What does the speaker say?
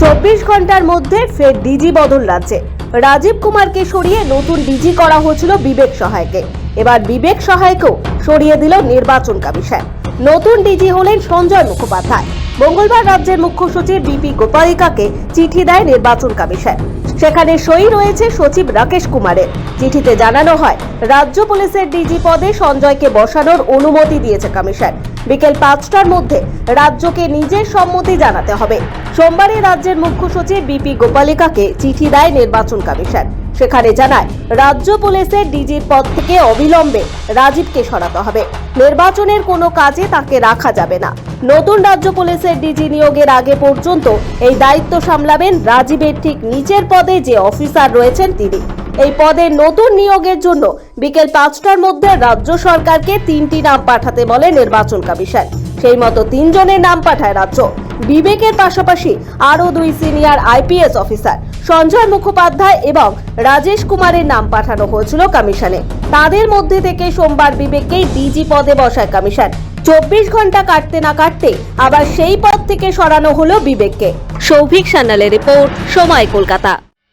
চব্বিশ ঘণ্টার মধ্যে ফের ডিজি বদল রাজ্যে। রাজীব কুমারকে সরিয়ে নতুন ডিজি করা হয়েছিল বিবেক সহায়কে। এবার বিবেক সহায়কেও সরিয়ে দিল নির্বাচন কমিশন। নতুন ডিজি হলেন সঞ্জয় মুখোপাধ্যায়। মঙ্গলবার রাজ্যের মুখ্য সচিব বিপি গোপালিকাকে চিঠি দেয় নির্বাচন কমিশন। সেখানে সই রয়েছে সচিব রাকেশ কুমারের। চিঠিতে জানানো হয়, রাজ্য পুলিশের ডিজি পদে সঞ্জয়কে বসানোর অনুমতি দিয়েছে কমিশন। বিকেল পাঁচটার মধ্যে রাজ্যকে নিজের সম্মতি জানাতে হবে। সোমবারই রাজ্যের মুখ্য সচিব বিপি গোপালিকাকে চিঠি দেয় নির্বাচন কমিশন। সেখানে জানায়, রাজ্য পুলিশের ডিজির পদ থেকে অবিলম্বে রাজীবকে সরাতে হবে। নির্বাচনের কোনো কাজে তাকে রাখা যাবে না। নতুন রাজ্য পুলিশের ডিজি নিয়োগের আগে পর্যন্ত এই দায়িত্ব সামলাবেন রাজীবের ঠিক নিচের পদে যে অফিসার রয়েছেন তিনি। এই পদে নতুন নিয়োগের জন্য বিকেল পাঁচটার মধ্যে রাজ্য সরকারকে তিনটি নাম পাঠাতে বলে নির্বাচন কমিশন। সেই মতো তিনজনের নাম পাঠায় রাজ্য। বিবেকের পাশাপাশি আরও দুই senior IPS officer, Sanjay Mukhopadhyay এবং রাজেশ কুমারের নাম পাঠানো হয়েছিল কমিশনে। তাদের মধ্যে থেকে সোমবার বিবেককেই ডিজি পদে বসায় কমিশন। চব্বিশ ঘণ্টা কাটতে না কাটতে আবার সেই পদ থেকে সরানো হলো বিবেককে। সৌভিক সান্যালের রিপোর্ট, সময় কলকাতা।